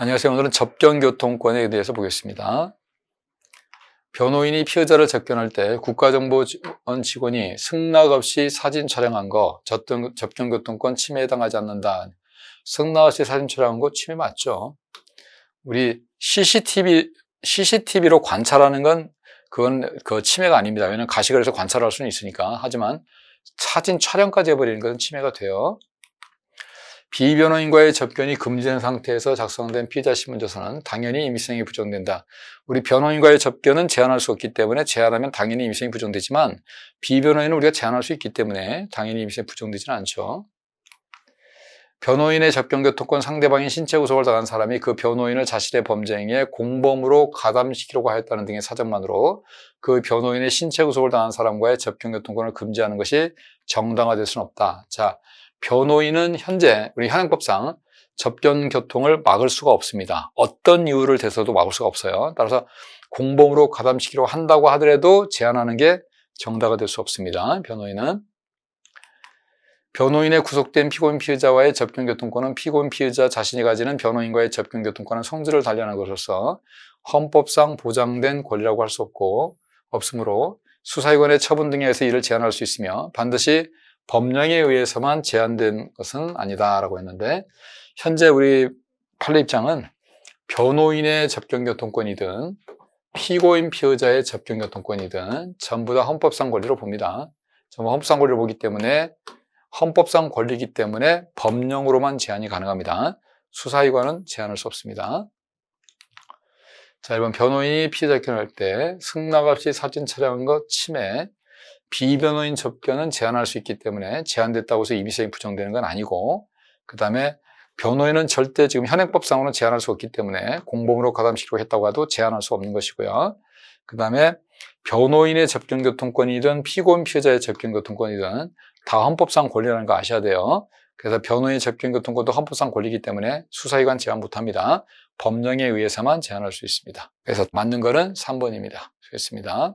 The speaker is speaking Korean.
안녕하세요. 오늘은 접견교통권에 대해서 보겠습니다. 변호인이 피해자를 접견할 때 국가정보원 직원이 승낙 없이 사진 촬영한 거 접견, 접견교통권 침해에 해당하지 않는다. 승낙 없이 사진 촬영한 거 침해 맞죠? 우리 CCTV, CCTV로 관찰하는 건 그건 그 침해가 아닙니다. 왜냐하면 가식을 해서 관찰할 수는 있으니까. 하지만 사진 촬영까지 해버리는 것은 침해가 돼요. 비변호인과의 접견이 금지된 상태에서 작성된 피의자 신문조서는 당연히 임의성이 부정된다. 우리 변호인과의 접견은 제한할 수 없기 때문에 제한하면 당연히 임의성이 부정되지만 비변호인은 우리가 제한할 수 있기 때문에 당연히 임의성이 부정되지는 않죠. 변호인의 접견교통권 상대방이 신체 구속을 당한 사람이 그 변호인을 자신의 범죄 행위에 공범으로 가담시키려고 하였다는 등의 사정만으로 그 변호인의 신체 구속을 당한 사람과의 접견교통권을 금지하는 것이 정당화될 수는 없다. 자, 변호인은 현재 우리 현행법상 접견 교통을 막을 수가 없습니다. 어떤 이유를 대서도 막을 수가 없어요. 따라서 공범으로 가담시키려고 한다고 하더라도 제한하는 게 정당화 될수 없습니다. 변호인은 변호인의 구속된 피고인 피의자와의 접견 교통권은 피고인 피의자 자신이 가지는 변호인과의 접견 교통권은 성질을 단련한 것으로서 헌법상 보장된 권리라고 할 수 없고 없으므로 수사기관의 처분 등에 의해서 이를 제한할 수 있으며 반드시 법령에 의해서만 제한된 것은 아니다라고 했는데 현재 우리 판례 입장은 변호인의 접견교통권이든 피고인 피의자의 접견교통권이든 전부 다 헌법상 권리로 봅니다. 전부 헌법상 권리를 보기 때문에 헌법상 권리이기 때문에 법령으로만 제한이 가능합니다. 수사기관은 제한할 수 없습니다. 자, 1번 변호인이 피해자 접견할 때 승낙 없이 사진 촬영한 것 침해 비변호인 접견은 제한할 수 있기 때문에 제한됐다고 해서 임의성이 부정되는 건 아니고 그 다음에 변호인은 절대 지금 현행법상으로는 제한할 수 없기 때문에 공범으로 가담시키려고 했다고 해도 제한할 수 없는 것이고요. 그 다음에 변호인의 접견교통권이든 피고인 피해자의 접견교통권이든 다 헌법상 권리라는 거 아셔야 돼요. 그래서 변호인 접견교통권도 헌법상 권리이기 때문에 수사기관 제한 못합니다. 법령에 의해서만 제한할 수 있습니다. 그래서 맞는 거는 3번입니다. 수고했습니다.